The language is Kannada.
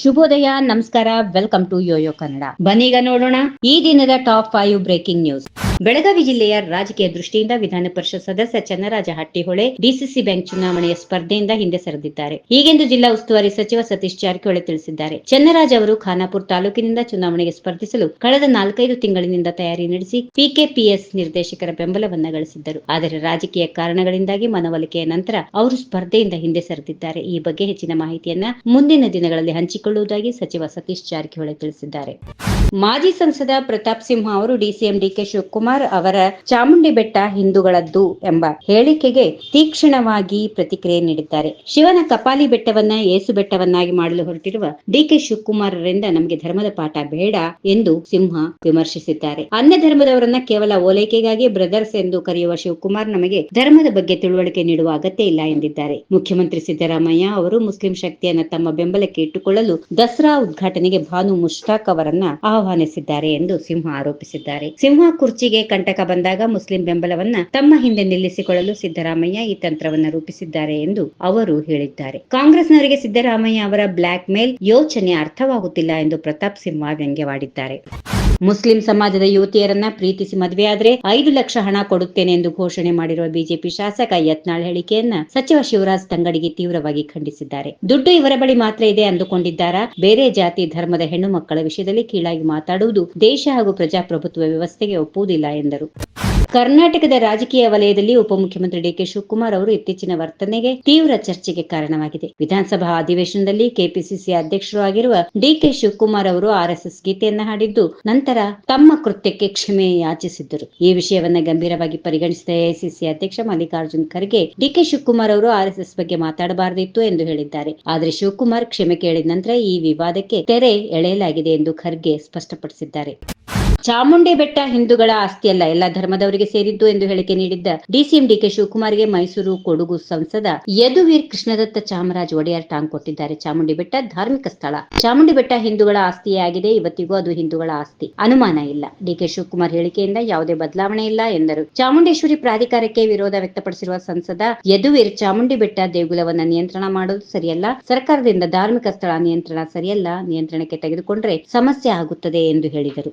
ಶುಭೋದಯ, ನಮಸ್ಕಾರ ವೆಲ್ಕಮ್ ಟು ಯೋಯೋ ಕನ್ನಡ ಬನ್ನೀಗ ನೋಡೋಣ ಈ ದಿನದ top five breaking news Belagavi ಜಿಲ್ಲೆಯ ರಾಜಕೀಯ ದೃಷ್ಟಿಯಿಂದ ವಿಧಾನ ಪರಿಷತ್ ಸದಸ್ಯ ಚನ್ನರಾಜ ಹಟ್ಟಿಹೊಳೆ ಡಿಸಿಸಿ ಬ್ಯಾಂಕ್ ಚುನಾವಣೆಯ ಸ್ಪರ್ಧೆಯಿಂದ ಹಿಂದೆ ಸರಿದಿದ್ದಾರೆ. ಹೀಗೆಂದು ಜಿಲ್ಲಾ ಉಸ್ತುವಾರಿ ಸಚಿವ ಸತೀಶ್ ಜಾರಕಿಹೊಳಿ ತಿಳಿಸಿದ್ದಾರೆ. ಚನ್ನರಾಜ್ ಅವರು ಖಾನಾಪುರ ತಾಲೂಕಿನಿಂದ ಚುನಾವಣೆಗೆ ಸ್ಪರ್ಧಿಸಲು ಕಳೆದ ನಾಲ್ಕೈದು ತಿಂಗಳಿನಿಂದ ತಯಾರಿ ನಡೆಸಿ ಪಿಕೆಪಿಎಸ್ ನಿರ್ದೇಶಕರ ಬೆಂಬಲವನ್ನ ಗಳಿಸಿದ್ದರು. ಆದರೆ ರಾಜಕೀಯ ಕಾರಣಗಳಿಂದಾಗಿ ಮನವೊಲಿಕೆಯ ನಂತರ ಅವರು ಸ್ಪರ್ಧೆಯಿಂದ ಹಿಂದೆ ಸರಿದಿದ್ದಾರೆ. ಈ ಬಗ್ಗೆ ಹೆಚ್ಚಿನ ಮಾಹಿತಿಯನ್ನ ಮುಂದಿನ ದಿನಗಳಲ್ಲಿ ಹಂಚಿಕೊಳ್ಳುವುದಾಗಿ ಸಚಿವ ಸತೀಶ್ ಜಾರಕಿಹೊಳಿ ತಿಳಿಸಿದ್ದಾರೆ. ಮಾಜಿ ಸಂಸದ ಪ್ರತಾಪ್ ಸಿಂಹ ಅವರು ಡಿಸಿಎಂ ಡಿಕೆ ಶಿವಕುಮಾರ್ ಅವರ ಚಾಮುಂಡಿ ಬೆಟ್ಟ ಹಿಂದೂಗಳದ್ದು ಎಂಬ ಹೇಳಿಕೆಗೆ ತೀಕ್ಷ್ಣವಾಗಿ ಪ್ರತಿಕ್ರಿಯೆ ನೀಡಿದ್ದಾರೆ. ಶಿವನ ಕಪಾಲಿ ಬೆಟ್ಟವನ್ನ, ಏಸು ಬೆಟ್ಟವನ್ನಾಗಿ ಮಾಡಲು ಹೊರಟಿರುವ ಡಿಕೆ ಶಿವಕುಮಾರರಿಂದ ನಮಗೆ ಧರ್ಮದ ಪಾಠ ಬೇಡ ಎಂದು ಸಿಂಹ ವಿಮರ್ಶಿಸಿದ್ದಾರೆ. ಅನ್ಯ ಧರ್ಮದವರನ್ನ ಕೇವಲ ಓಲೈಕೆಗಾಗಿ ಬ್ರದರ್ಸ್ ಎಂದು ಕರೆಯುವ ಶಿವಕುಮಾರ್ ನಮಗೆ ಧರ್ಮದ ಬಗ್ಗೆ ತಿಳುವಳಿಕೆ ನೀಡುವ ಅಗತ್ಯ ಇಲ್ಲ ಎಂದಿದ್ದಾರೆ. ಮುಖ್ಯಮಂತ್ರಿ ಸಿದ್ದರಾಮಯ್ಯ ಅವರು ಮುಸ್ಲಿಂ ಶಕ್ತಿಯನ್ನ ತಮ್ಮ ಬೆಂಬಲಕ್ಕೆ ಇಟ್ಟುಕೊಳ್ಳಲು ದಸರಾ ಉದ್ಘಾಟನೆಗೆ ಭಾನು ಮುಷ್ತಾಕ್ ಅವರನ್ನ ಆಹ್ವಾನಿಸಿದ್ದಾರೆ ಎಂದು ಸಿಂಹ ಆರೋಪಿಸಿದ್ದಾರೆ. ಸಿಂಹ ಕುರ್ಚಿಗೆ ಕಂಟಕ ಬಂದಾಗ ಮುಸ್ಲಿಂ ಬೆಂಬಲವನ್ನ ತಮ್ಮ ಹಿಂದೆ ನಿಲ್ಲಿಸಿಕೊಳ್ಳಲು ಸಿದ್ದರಾಮಯ್ಯ ಈ ತಂತ್ರವನ್ನ ರೂಪಿಸಿದ್ದಾರೆ ಎಂದು ಅವರು ಹೇಳಿದ್ದಾರೆ. ಕಾಂಗ್ರೆಸ್ನವರಿಗೆ ಸಿದ್ದರಾಮಯ್ಯ ಅವರ ಬ್ಲಾಕ್ ಮೇಲ್ ಯೋಚನೆ ಅರ್ಥವಾಗುತ್ತಿಲ್ಲ ಎಂದು ಪ್ರತಾಪ್ ಸಿಂಹ ವ್ಯಂಗ್ಯವಾಡಿದ್ದಾರೆ. ಮುಸ್ಲಿಂ ಸಮಾಜದ ಯುವತಿಯರನ್ನ ಪ್ರೀತಿಸಿ ಮದುವೆಯಾದ್ರೆ ಐದು ಲಕ್ಷ ಹಣ ಕೊಡುತ್ತೇನೆ ಎಂದು ಘೋಷಣೆ ಮಾಡಿರುವ ಬಿಜೆಪಿ ಶಾಸಕ ಯತ್ನಾಳ್ ಹೇಳಿಕೆಯನ್ನ ಸಚಿವ ಶಿವರಾಜ್ ತಂಗಡಿಗೆ ತೀವ್ರವಾಗಿ ಖಂಡಿಸಿದ್ದಾರೆ. ದುಡ್ಡು ಇವರ ಬಳಿ ಮಾತ್ರ ಇದೆ ಅಂದುಕೊಂಡಿದ್ದಾರಾ? ಬೇರೆ ಜಾತಿ ಧರ್ಮದ ಹೆಣ್ಣು ಮಕ್ಕಳ ವಿಷಯದಲ್ಲಿ ಕೀಳಾಗಿ ಮಾತಾಡುವುದು ದೇಶ ಹಾಗೂ ಪ್ರಜಾಪ್ರಭುತ್ವ ವ್ಯವಸ್ಥೆಗೆ ಒಪ್ಪುವುದಿಲ್ಲ ಎಂದರು. ಕರ್ನಾಟಕದ ರಾಜಕೀಯ ವಲಯದಲ್ಲಿ ಉಪಮುಖ್ಯಮಂತ್ರಿ ಡಿಕೆ ಶಿವಕುಮಾರ್ ಅವರು ಇತ್ತೀಚಿನ ವರ್ತನೆಗೆ ತೀವ್ರ ಚರ್ಚೆಗೆ ಕಾರಣವಾಗಿದೆ. ವಿಧಾನಸಭಾ ಅಧಿವೇಶನದಲ್ಲಿ ಕೆಪಿಸಿಸಿ ಅಧ್ಯಕ್ಷರು ಆಗಿರುವ ಡಿಕೆ ಶಿವಕುಮಾರ್ ಅವರು ಆರ್ಎಸ್ಎಸ್ ಗೀತೆಯನ್ನ ಹಾಡಿದ್ದು, ನಂತರ ತಮ್ಮ ಕೃತ್ಯಕ್ಕೆ ಕ್ಷಮೆ ಯಾಚಿಸಿದ್ದರು. ಈ ವಿಷಯವನ್ನ ಗಂಭೀರವಾಗಿ ಪರಿಗಣಿಸಿದ ಎಐಸಿಸಿ ಅಧ್ಯಕ್ಷ ಮಲ್ಲಿಕಾರ್ಜುನ್ ಖರ್ಗೆ, ಡಿಕೆ ಶಿವಕುಮಾರ್ ಅವರು ಆರ್ಎಸ್ಎಸ್ ಬಗ್ಗೆ ಮಾತಾಡಬಾರದಿತ್ತು ಎಂದು ಹೇಳಿದ್ದಾರೆ. ಆದರೆ ಶಿವಕುಮಾರ್ ಕ್ಷಮೆ ಕೇಳಿದ ನಂತರ ಈ ವಿವಾದಕ್ಕೆ ತೆರೆ ಎಳೆಯಲಾಗಿದೆ ಎಂದು ಖರ್ಗೆ ಸ್ಪಷ್ಟಪಡಿಸಿದ್ದಾರೆ. ಚಾಮುಂಡಿ ಬೆಟ್ಟ ಹಿಂದೂಗಳ ಆಸ್ತಿಯಲ್ಲ ಎಲ್ಲ ಧರ್ಮದವರಿಗೆ ಸೇರಿದ್ದು ಎಂದು ಹೇಳಿಕೆ ನೀಡಿದ್ದ ಡಿಸಿಎಂ ಡಿಕೆ ಶಿವಕುಮಾರ್ಗೆ ಮೈಸೂರು ಕೊಡಗು ಸಂಸದ ಯದುವೀರ್ ಕೃಷ್ಣದತ್ತ ಚಾಮರಾಜ್ ಒಡೆಯರ್ ಟಾಂಗ್ ಕೊಟ್ಟಿದ್ದಾರೆ. ಚಾಮುಂಡಿ ಬೆಟ್ಟ ಧಾರ್ಮಿಕ ಸ್ಥಳ. ಚಾಮುಂಡಿ ಬೆಟ್ಟ ಹಿಂದೂಗಳ ಆಸ್ತಿಯೇ ಆಗಿದೆ, ಇವತ್ತಿಗೂ ಅದು ಹಿಂದೂಗಳ ಆಸ್ತಿ. ಅನುಮಾನ ಇಲ್ಲ. ಡಿಕೆ ಶಿವಕುಮಾರ್ ಹೇಳಿಕೆಯಿಂದ ಯಾವುದೇ ಬದಲಾವಣೆ ಇಲ್ಲ ಎಂದರು. ಚಾಮುಂಡೇಶ್ವರಿ ಪ್ರಾಧಿಕಾರಕ್ಕೆ ವಿರೋಧ ವ್ಯಕ್ತಪಡಿಸಿರುವ ಸಂಸದ ಯದುವೀರ್ ಚಾಮುಂಡಿ ಬೆಟ್ಟ ದೇಗುಲವನ್ನ ನಿಯಂತ್ರಣ ಮಾಡೋದು ಸರಿಯಲ್ಲ, ಸರ್ಕಾರದಿಂದ ಧಾರ್ಮಿಕ ಸ್ಥಳ ನಿಯಂತ್ರಣ ಸರಿಯಲ್ಲ, ನಿಯಂತ್ರಣಕ್ಕೆ ತೆಗೆದುಕೊಂಡ್ರೆ ಸಮಸ್ಯೆ ಆಗುತ್ತದೆ ಎಂದು ಹೇಳಿದರು.